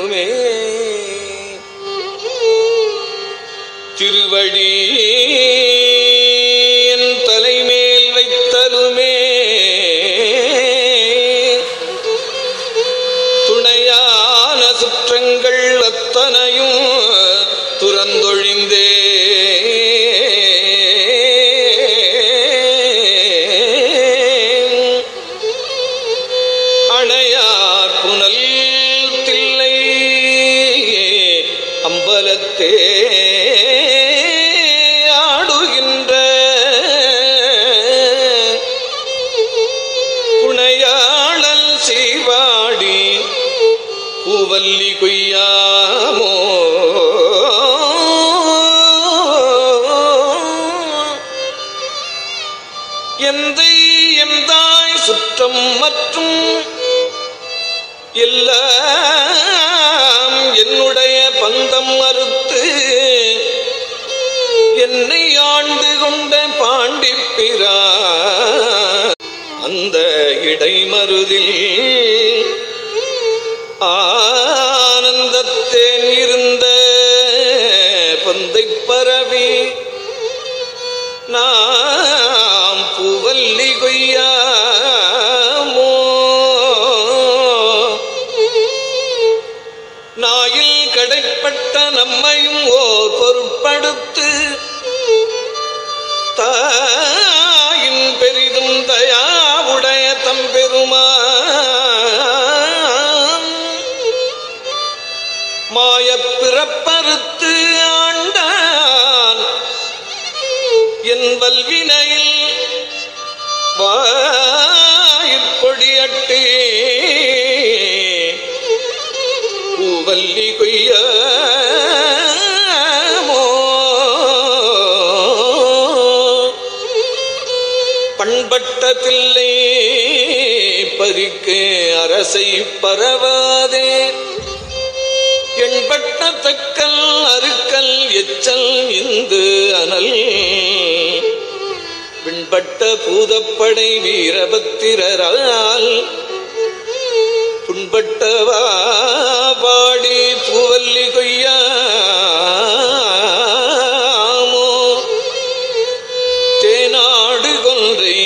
வைத்தலுமே உலகே ஆடுகின்ற புனையாளல் செய்வாடி பூவல்லி கொய்யாமோ? எந்தை எந்தாய் சுற்றம் மற்றும் எல்லாம் என்னுடைய பந்தம் மறுத்து என்னை ஆண்டு கொண்ட பாண்டிப்பிரா அந்த இடைமருதில் ஆனந்தத்தேன் இருந்த பந்தை பரவி நாம் புவல்லி கொய்யா மறுத்து ஆண்டான் என் வல்வினையில் வாயிற்பொடியட்டே பூவல்லி கொய்யாமோ பண்பட்ட தில்லை பறிக்கு அரசை பரவாதே. எண்பட்ட தக்கல் அருக்கல் எச்சல் இந்து அனல். பின்பட்ட பூதப்படை வீரபத்திரரால். புண்பட்டவா பாடி பூவல்லி கொய்யாமோ தேனாடு கொன்றை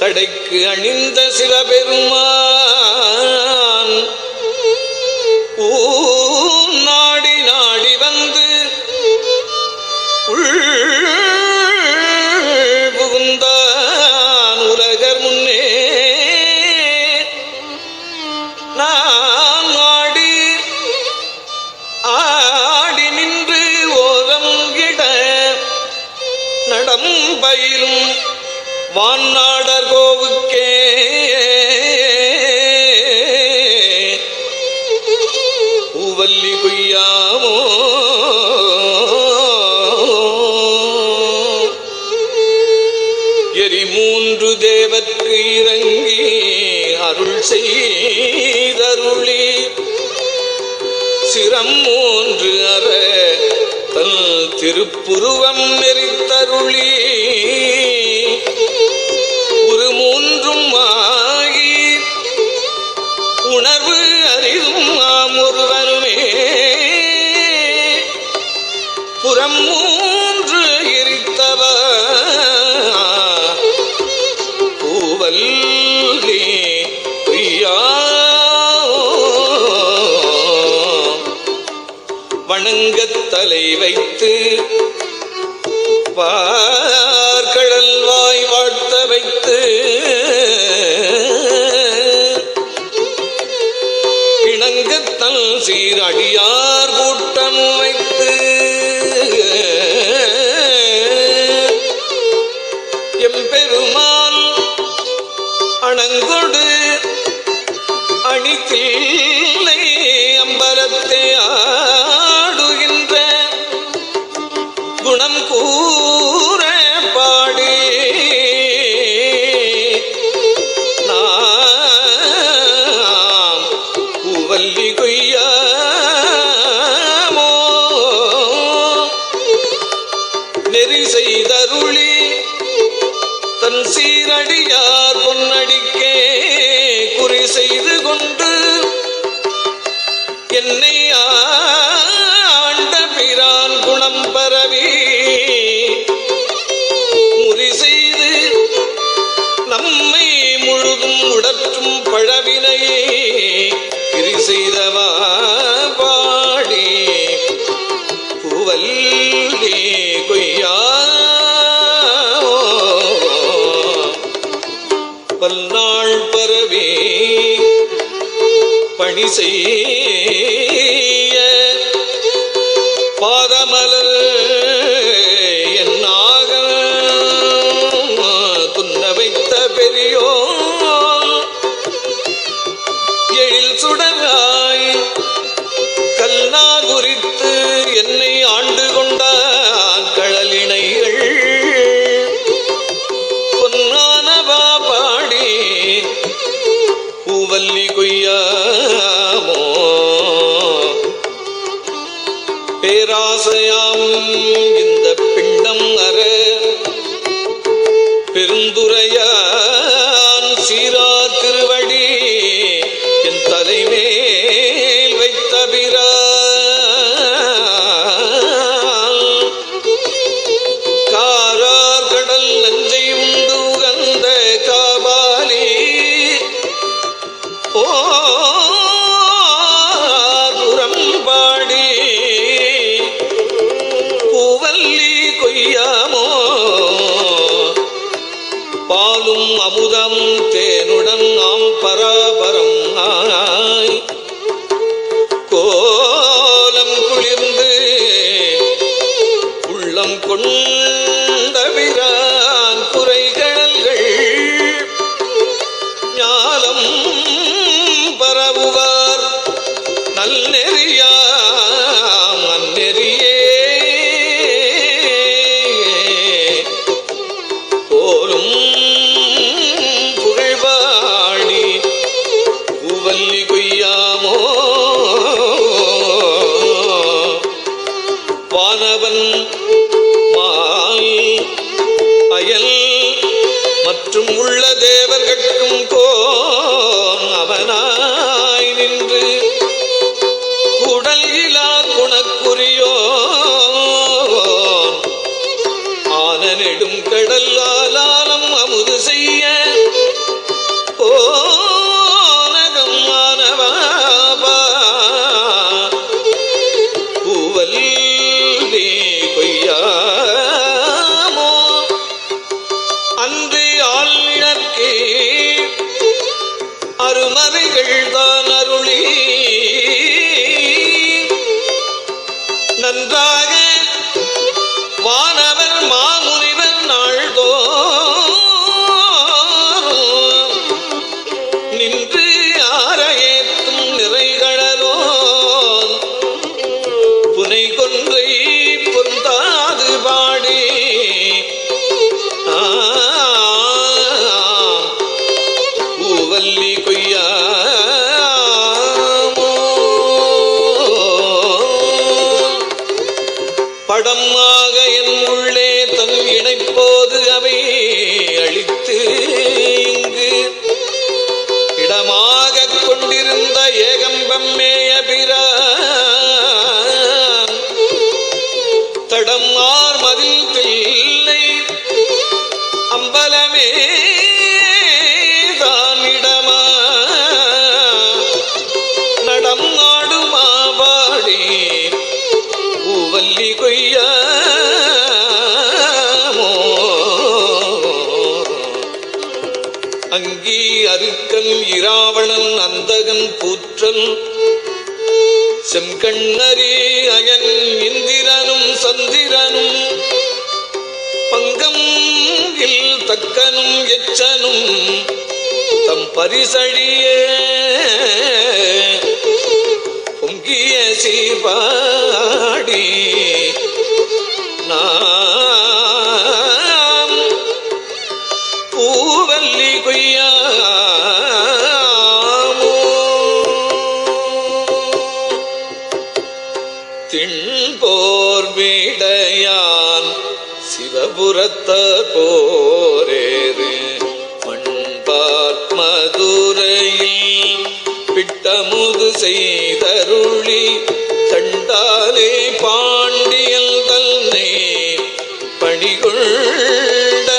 சடைக்கு அணிந்த சிவபெருமான். திருப்புருவம் நெறித்தருளி வணங்கத் தலை வைத்து பார்கடல் வாய் வாழ்த்த வைத்து இணங்கத்தல் சீரடியார் கூட்டம் வைத்து எம்பெருமான் அணங்கொடு அணித்தே பாதமலர் என்னாக குந்த வைத்த பெரியோ எழில் சுடராய் கல்லா குறித்து என்னை ஆண்டு கொண்ட கழலினைகள் பொன்னானவா பாடி பூவல்லி கொண்டபிரான் குறைகடல்கள் ஞானம் பரவுவார். நல்நெறியாம் நன்னெறியே போலும் கொண்டிருந்த ஏகம்பம்மே அங்கி அருக்கன் இராவணன் அந்தகன் கூற்றன் செம்கண்ணரி அயன் இந்திரனும் சந்திரனும். பங்கம் இல் தக்கனும் எச்சனும். தம் பரிசழிய பொங்கிய சீர்பாடி. நான் தமுது செய்தருளி தண்டாலே பாண்டியல் தன்னை பணிகொண்ட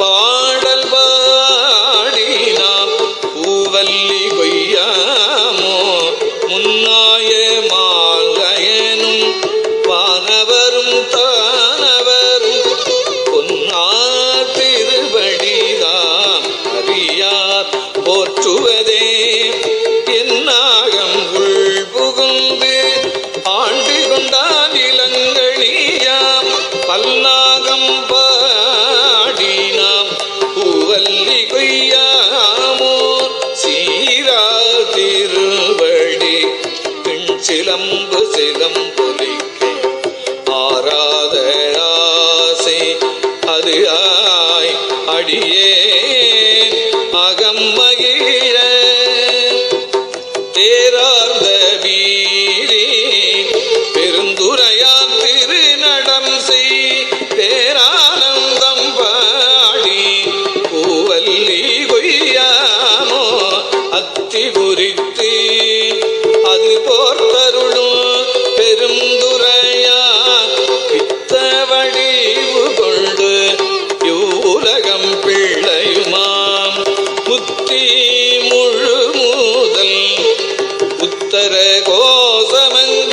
பாடல் பாடினாம் பூவல்லி கொய்யாமோ முன்னாய மாங்கயனும் வானவர் digamos தர கோசமங்க